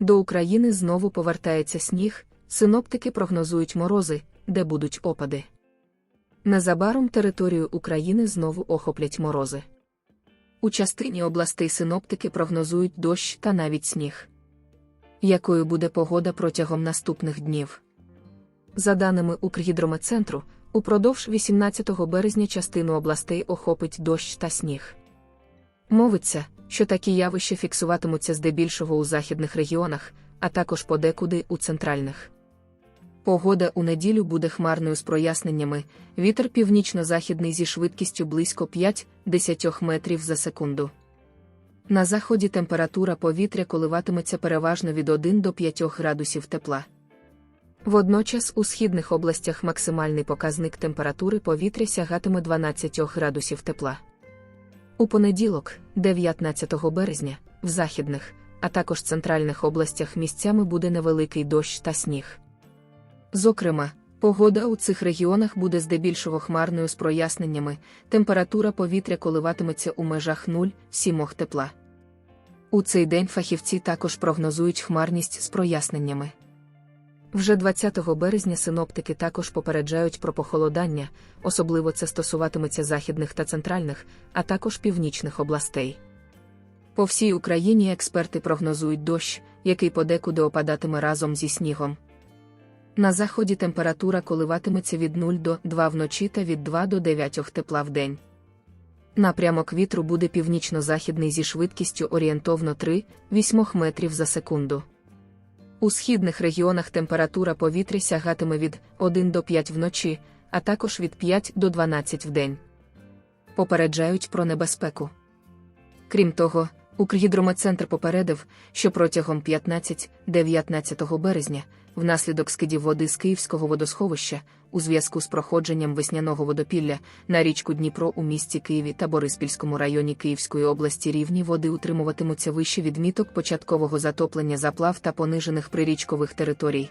До України знову повертається сніг, синоптики прогнозують морози, де будуть опади. Незабаром територію України знову охоплять морози. У частині областей синоптики прогнозують дощ та навіть сніг. Якою буде погода протягом наступних днів? За даними Укргідрометцентру, упродовж 18 березня частину областей охопить дощ та сніг. Мовиться, що такі явища фіксуватимуться здебільшого у західних регіонах, а також подекуди у центральних. Погода у неділю буде хмарною з проясненнями, вітер північно-західний зі швидкістю близько 5-10 метрів за секунду. На заході температура повітря коливатиметься переважно від 1 до 5 градусів тепла. Водночас у східних областях максимальний показник температури повітря сягатиме 12 градусів тепла. У понеділок, 19 березня, в західних, а також центральних областях місцями буде невеликий дощ та сніг. Зокрема, погода у цих регіонах буде здебільшого хмарною з проясненнями, температура повітря коливатиметься у межах 0,7 тепла. У цей день фахівці також прогнозують хмарність з проясненнями. Вже 20 березня синоптики також попереджають про похолодання, особливо це стосуватиметься західних та центральних, а також північних областей. По всій Україні експерти прогнозують дощ, який подекуди опадатиме разом зі снігом. На заході температура коливатиметься від 0 до 2 вночі та від 2 до 9 тепла в день. Напрямок вітру буде північно-західний зі швидкістю орієнтовно 3-8 метрів за секунду. У східних регіонах температура повітря сягатиме від 1 до 5 вночі, а також від 5 до 12 вдень. Попереджають про небезпеку. Крім того, Укргідрометцентр попередив, що протягом 15-19 березня, внаслідок скидів води з Київського водосховища, у зв'язку з проходженням весняного водопілля на річку Дніпро у місті Києві та Бориспільському районі Київської області рівні води утримуватимуться вище відміток початкового затоплення заплав та понижених прирічкових територій.